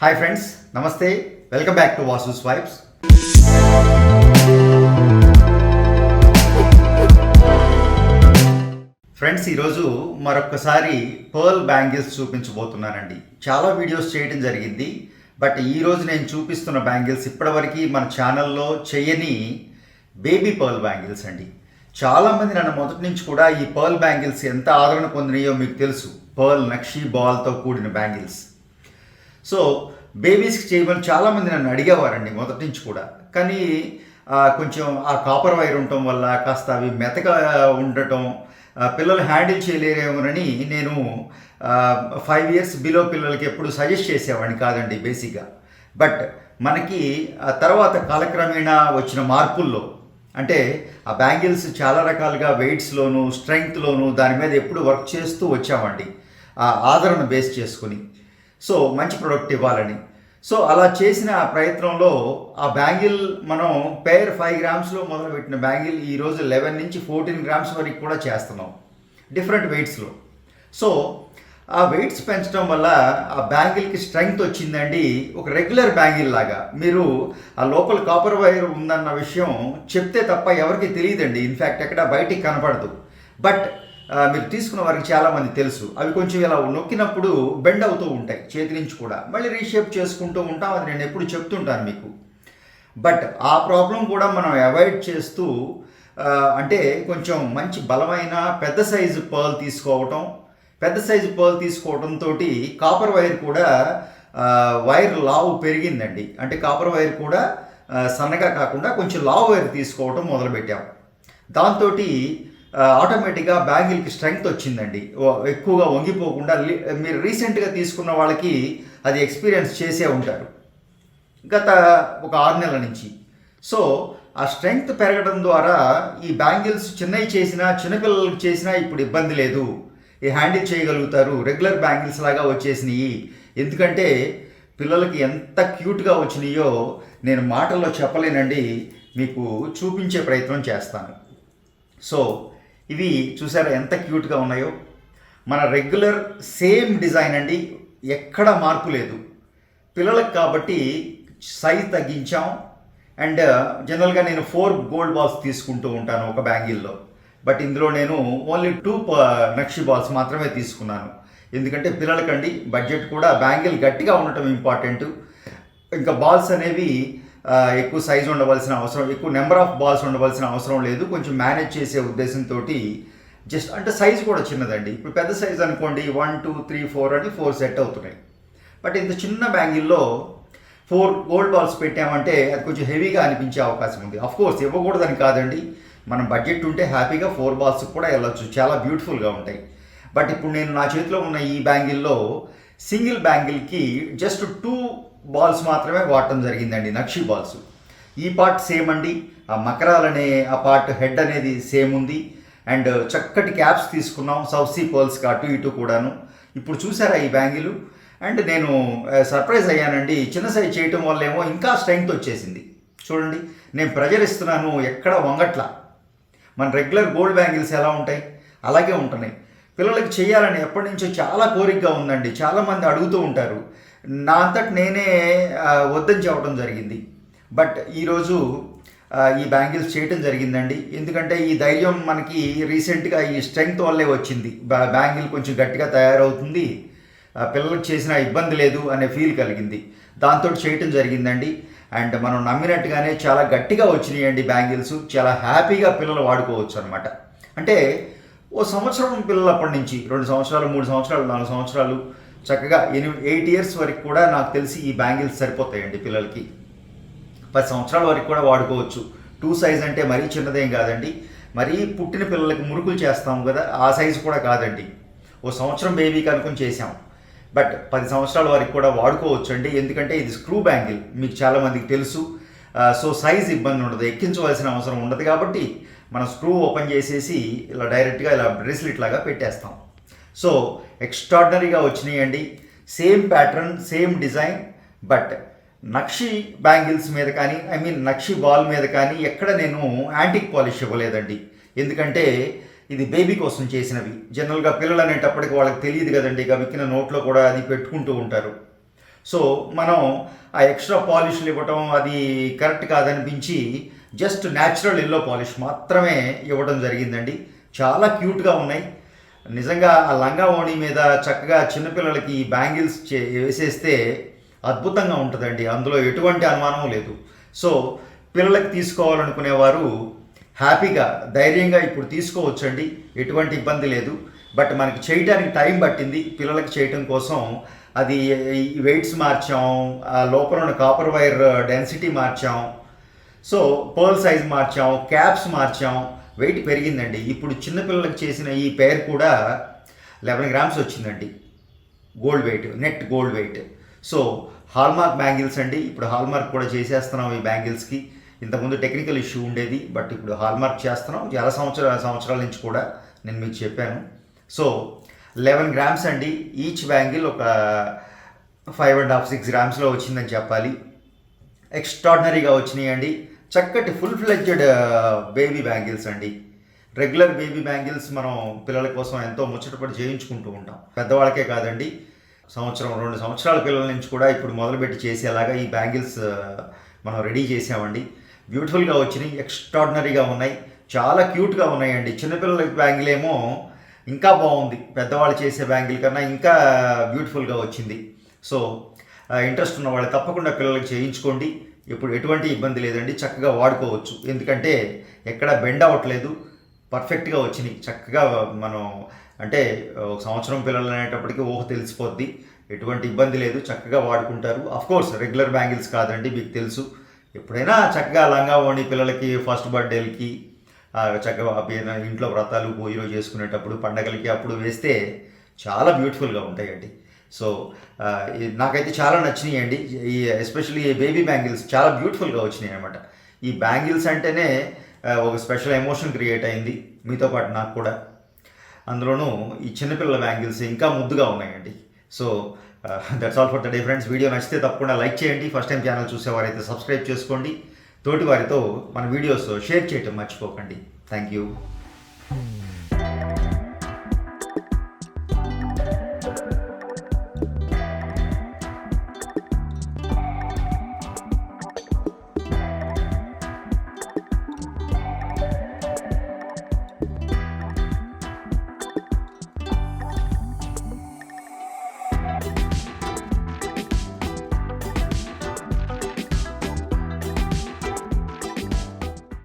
Hi friends నమస్తే. Welcome back to Vasu swipes friends ఈరోజు మరొకసారి పర్ల్ బ్యాంగిల్స్ చూపించబోతున్నానండి. చాలా వీడియోస్ చేయడం జరిగింది. బట్ ఈరోజు నేను చూపిస్తున్న బ్యాంగిల్స్ ఇప్పటివరకు మన ఛానల్లో చేయని బేబీ పర్ల్ బ్యాంగిల్స్ అండి. చాలామంది నన్ను మొదటి నుంచి కూడా ఈ పర్ల్ బ్యాంగిల్స్ ఎంత ఆదరణ పొందినాయో మీకు తెలుసు. పర్ల్ నక్షీ బాల్తో కూడిన బ్యాంగిల్స్ సో బేబీస్కి చేయమని చాలామంది నన్ను అడిగేవారండి మొదటి నుంచి కూడా. కానీ కొంచెం ఆ కాపర్ వైర్ ఉండటం వల్ల కాస్త అవి మెతగా ఉండటం పిల్లలు హ్యాండిల్ చేయలేరేమోనని నేను ఫైవ్ ఇయర్స్ బిలో పిల్లలకి ఎప్పుడు సజెస్ట్ చేసేవాడిని కాదండి బేసిక్గా. బట్ మనకి ఆ తర్వాత కాలక్రమేణా వచ్చిన మార్పుల్లో అంటే ఆ బ్యాంగిల్స్ చాలా రకాలుగా వెయిట్స్లోను స్ట్రెంగ్త్లోను దాని మీద ఎప్పుడు వర్క్ చేస్తూ వచ్చామండి. ఆ ఆదరణ బేస్ చేసుకుని. సో మంచి ప్రొడక్ట్ ఇవ్వాలని. సో అలా చేసిన ఆ ప్రయత్నంలో ఆ బ్యాంగిల్ మనం పేర్ ఫైవ్ గ్రామ్స్లో మొదలుపెట్టిన బ్యాంగిల్ ఈరోజు లెవెన్ నుంచి ఫోర్టీన్ గ్రామ్స్ వరకు కూడా చేస్తున్నాం. డిఫరెంట్ వెయిట్స్లో సో ఆ వెయిట్స్ పెంచడం వల్ల ఆ బ్యాంగిల్కి స్ట్రెంగ్త్ వచ్చిందండి. ఒక రెగ్యులర్ బ్యాంగిల్ లాగా. మీరు ఆ లోపల కాపర్ వైర్ ఉందన్న విషయం చెప్తే తప్ప ఎవరికి తెలియదండి. ఇన్ఫ్యాక్ట్ ఎక్కడ బయటికి కనపడదు. బట్ మీరు తీసుకున్న వారికి చాలామంది తెలుసు. అవి కొంచెం ఇలా నొక్కినప్పుడు బెండ్ అవుతూ ఉంటాయి చేతి నుంచి కూడా. మళ్ళీ రీషేప్ చేసుకుంటూ ఉంటాం అది నేను ఎప్పుడు చెప్తుంటాను మీకు. బట్ ఆ ప్రాబ్లం కూడా మనం అవాయిడ్ చేస్తూ అంటే కొంచెం మంచి బలమైన పెద్ద సైజు పర్ల్ తీసుకోవటం పెద్ద సైజు పర్ల్ తీసుకోవడంతో కాపర్ వైర్ కూడా వైర్ లావు పెరిగిందండి. అంటే కాపర్ వైర్ కూడా సన్నగా కాకుండా కొంచెం లావు వైర్ తీసుకోవటం మొదలుపెట్టాం. దాంతో ఆటోమేటిక్గా బ్యాంగిల్కి స్ట్రెంగ్త్ వచ్చిందండి. ఎక్కువగా వంగిపోకుండా మీరు రీసెంట్గా తీసుకున్న వాళ్ళకి అది ఎక్స్పీరియన్స్ చేసే ఉంటారు. గత ఒక ఆరు నెలల నుంచి. సో ఆ స్ట్రెంగ్త్ పెరగడం ద్వారా ఈ బ్యాంగిల్స్ చిన్నవి చేసినా చిన్నపిల్లలకి చేసినా ఇప్పుడు ఇబ్బంది లేదు. ఈ హ్యాండిల్ చేయగలుగుతారు. రెగ్యులర్ బ్యాంగిల్స్ లాగా వచ్చేసినాయి. ఎందుకంటే పిల్లలకి ఎంత క్యూట్గా వచ్చినాయో నేను మాటల్లో చెప్పలేనండి. మీకు చూపించే ప్రయత్నం చేస్తాను. సో ఇవి చూసారా ఎంత క్యూట్గా ఉన్నాయో? మన రెగ్యులర్ సేమ్ డిజైన్ అండి ఎక్కడ మార్పు లేదు. పిల్లలకు కాబట్టి సైజ్ తగ్గించాం. అండ్ జనరల్గా నేను ఫోర్ గోల్డ్ బాల్స్ తీసుకుంటూ ఉంటాను ఒక బ్యాంగిల్లో. బట్ ఇందులో నేను ఓన్లీ టూ నక్షి బాల్స్ మాత్రమే తీసుకున్నాను. ఎందుకంటే పిల్లలకండి బడ్జెట్ కూడా బ్యాంగిల్ గట్టిగా ఉండటం ఇంపార్టెంట్. ఇంకా బాల్స్ అనేవి ఎక్కువ సైజ్ ఉండవలసిన అవసరం ఎక్కువ నెంబర్ ఆఫ్ బాల్స్ ఉండవలసిన అవసరం లేదు. కొంచెం మేనేజ్ చేసే ఉద్దేశంతో జస్ట్ అంటే సైజ్ కూడా చిన్నదండి. ఇప్పుడు పెద్ద సైజ్ అనుకోండి వన్ టూ త్రీ ఫోర్ అని ఫోర్ సెట్ అవుతున్నాయి. బట్ ఇంత చిన్న బ్యాంగిల్లో ఫోర్ గోల్డ్ బాల్స్ పెట్టామంటే అది కొంచెం హెవీగా అనిపించే అవకాశం ఉంది. అఫ్ కోర్స్ ఇవ్వకూడదని కాదండి. మనం బడ్జెట్ ఉంటే హ్యాపీగా ఫోర్ బాల్స్ కూడా వెళ్ళొచ్చు. చాలా బ్యూటిఫుల్గా ఉంటాయి. బట్ ఇప్పుడు నేను నా చేతిలో ఉన్న ఈ బ్యాంగిల్లో సింగిల్ బ్యాంగిల్కి జస్ట్ టూ బాల్స్ మాత్రమే వాడటం జరిగిందండి నక్షి బాల్స్. ఈ పార్ట్ సేమ్ అండి. ఆ మకరాలనే ఆ పార్ట్ హెడ్ అనేది సేమ్ ఉంది. అండ్ చక్కటి క్యాప్స్ తీసుకున్నాం సౌసీ పర్ల్స్కి అటు ఇటు కూడాను. ఇప్పుడు చూసారా ఈ బ్యాంగిలు? అండ్ నేను సర్ప్రైజ్ అయ్యానండి. చిన్న సైజ్ చేయటం వల్ల ఏమో ఇంకా స్ట్రెంగ్త్ వచ్చేసింది. చూడండి నేను ప్రెజర్ ఇస్తున్నాను ఎక్కడ వంగట్లా. మన రెగ్యులర్ గోల్డ్ బ్యాంగిల్స్ ఎలా ఉంటాయి? అలాగే ఉంటున్నాయి. పిల్లలకి చేయాలని ఎప్పటి నుంచో చాలా కోరికగా ఉందండి. చాలామంది అడుగుతూ ఉంటారు. నా అంతటి నేనే వద్దని చెప్పడం జరిగింది. బట్ ఈరోజు ఈ బ్యాంగిల్స్ చేయటం జరిగిందండి. ఎందుకంటే ఈ ధైర్యం మనకి రీసెంట్గా ఈ స్ట్రెంగ్త్ వల్లే వచ్చింది. బ్యాంగిల్ కొంచెం గట్టిగా తయారవుతుంది. పిల్లలకు చేసిన ఇబ్బంది లేదు అనే ఫీల్ కలిగింది. దాంతో చేయటం జరిగిందండి. అండ్ మనం నమ్మినట్టుగానే చాలా గట్టిగా వచ్చినాయండి బ్యాంగిల్స్. చాలా హ్యాపీగా పిల్లలు వాడుకోవచ్చు అనమాట అంటే ఓ సంవత్సరం పిల్లలప్పటి నుంచి రెండు సంవత్సరాలు మూడు సంవత్సరాలు నాలుగు సంవత్సరాలు చక్కగా ఎనిమిది ఎయిట్ ఇయర్స్ వరకు కూడా నాకు తెలిసి ఈ బ్యాంగిల్స్ సరిపోతాయండి పిల్లలకి. పది సంవత్సరాల వరకు కూడా వాడుకోవచ్చు. టూ సైజ్ అంటే మరీ చిన్నదేం కాదండి. మరీ పుట్టిన పిల్లలకి మురుకులు చేస్తాం కదా ఆ సైజు కూడా కాదండి. ఓ సంవత్సరం బేబీకి అనుకుని చేసాం బట్ పది సంవత్సరాల వరకు కూడా వాడుకోవచ్చు అండి ఎందుకంటే ఇది స్క్రూ బ్యాంగిల్ మీకు చాలామందికి తెలుసు. సో సైజ్ ఇబ్బంది ఉండదు. ఎక్కించవలసిన అవసరం ఉండదు కాబట్టి మనం స్క్రూ ఓపెన్ చేసేసి ఇలా డైరెక్ట్గా ఇలా బ్రేస్లెట్ లాగా పెట్టేస్తాం. సో ఎక్స్ట్రాడినరీగా వచ్చినాయండి. Same pattern same design but nakshi bangles మీద కానీ ఐ మీన్ నక్షి బాల్ మీద కానీ ఎక్కడ నేను యాంటిక్ పాలిష్ ఇవ్వలేదండి. ఎందుకంటే ఇది బేబీ కోసం చేసినవి. జనరల్గా పిల్లలు అనేటప్పటికి వాళ్ళకి తెలియదు కదండి. ఇక విక్కిన నోట్లో కూడా అది పెట్టుకుంటూ ఉంటారు. సో మనం ఆ ఎక్స్ట్రా పాలిష్లు ఇవ్వటం అది కరెక్ట్ కాదనిపించి జస్ట్ న్యాచురల్ ఎల్లో పాలిష్ మాత్రమే ఇవ్వడం జరిగిందండి. చాలా క్యూట్గా ఉన్నాయి. నిజంగా ఆ లంగా ఓణి మీద చక్కగా చిన్నపిల్లలకి ఈ బ్యాంగిల్స్ చే వేసేస్తే అద్భుతంగా ఉంటుందండి. అందులో ఎటువంటి అనుమానం లేదు. సో పిల్లలకి తీసుకోవాలనుకునేవారు హ్యాపీగా ధైర్యంగా ఇప్పుడు తీసుకోవచ్చండి. ఎటువంటి ఇబ్బంది లేదు. బట్ మనకి చేయడానికి టైం పట్టింది. పిల్లలకి చేయటం కోసం అది వెయిట్స్ మార్చాం ఆ లోపల ఉన్న కాపర్ వైర్ డెన్సిటీ మార్చాం. సో పర్ల్ సైజ్ మార్చాం క్యాప్స్ మార్చాం. వెయిట్ పెరిగిందండి. ఇప్పుడు చిన్నపిల్లలకు చేసిన ఈ పేర్ కూడా లెవెన్ గ్రామ్స్ వచ్చిందండి. Gold weight net gold weight so hallmark bangles అండి. ఇప్పుడు హాల్మార్క్ కూడా చేసేస్తున్నాం ఈ బ్యాంగిల్స్కి ఇంతకుముందు టెక్నికల్ ఇష్యూ ఉండేది బట్ ఇప్పుడు హాల్మార్క్ చేస్తున్నాం. చాలా సంవత్సరాల సంవత్సరాల నుంచి కూడా నేను మీకు చెప్పాను. సో లెవెన్ గ్రామ్స్ అండి. ఈచ్ బ్యాంగిల్ ఒక ఫైవ్ అండ్ హాఫ్ సిక్స్ గ్రామ్స్లో వచ్చిందని చెప్పాలి. ఎక్స్ట్రాడినరీగా వచ్చినాయండి. చక్కటి ఫుల్ ఫ్లెడ్జెడ్ బేబీ బ్యాంగిల్స్ అండి. రెగ్యులర్ బేబీ బ్యాంగిల్స్ మనం పిల్లల కోసం ఎంతో ముచ్చటపడి చేయించుకుంటూ ఉంటాం. పెద్దవాళ్ళకే కాదండి సంవత్సరం రెండు సంవత్సరాల పిల్లల నుంచి కూడా ఇప్పుడు మొదలుపెట్టి చేసేలాగా ఈ బ్యాంగిల్స్ uh, మనం రెడీ చేసామండి. బ్యూటిఫుల్గా వచ్చినాయి ఎక్స్ట్రాడినరీగా ఉన్నాయి. చాలా క్యూట్గా ఉన్నాయండి. చిన్నపిల్లల బ్యాంగిల్ ఏమో ఇంకా బాగుంది. పెద్దవాళ్ళు చేసే బ్యాంగిల్ కన్నా ఇంకా బ్యూటిఫుల్గా వచ్చింది. సో ఇంట్రెస్ట్ uh, ఉన్న వాళ్ళు తప్పకుండా పిల్లలకి చేయించుకోండి. ఇప్పుడు ఎటువంటి ఇబ్బంది లేదండి చక్కగా వాడుకోవచ్చు. ఎందుకంటే ఎక్కడ బెండ్ అవ్వట్లేదు పర్ఫెక్ట్గా వచ్చినాయి. చక్కగా మనం అంటే ఒక సంవత్సరం పిల్లలు అనేటప్పటికి ఊహ తెలిసిపోద్ది. ఎటువంటి ఇబ్బంది లేదు చక్కగా వాడుకుంటారు. కోర్స్ రెగ్యులర్ బ్యాంగిల్స్ కాదండి మీకు తెలుసు. ఎప్పుడైనా చక్కగా లంగా ఓణి పిల్లలకి ఫస్ట్ బర్త్డేలకి చక్కగా ఇంట్లో వ్రతాలు భోజనం చేసుకునేటప్పుడు పండగలకి అప్పుడు వేస్తే చాలా బ్యూటిఫుల్గా ఉంటాయండి. సో నాకైతే చాలా నచ్చినాయి అండి ఈ ఎస్పెషల్లీ బేబీ బ్యాంగిల్స్ చాలా బ్యూటిఫుల్గా వచ్చినాయి అనమాట ఈ బ్యాంగిల్స్ అంటేనే ఒక స్పెషల్ ఎమోషన్ క్రియేట్ అయింది మీతో పాటు నాకు కూడా. అందులోనూ ఈ చిన్నపిల్లల బ్యాంగిల్స్ ఇంకా ముద్దుగా ఉన్నాయండి. So that's all for the day friends video నచ్చితే తప్పకుండా లైక్ చేయండి. ఫస్ట్ టైం ఛానల్ చూసేవారైతే సబ్స్క్రైబ్ చేసుకోండి. తోటి వారితో మన వీడియోస్ షేర్ చేయటం మర్చిపోకండి. Thank you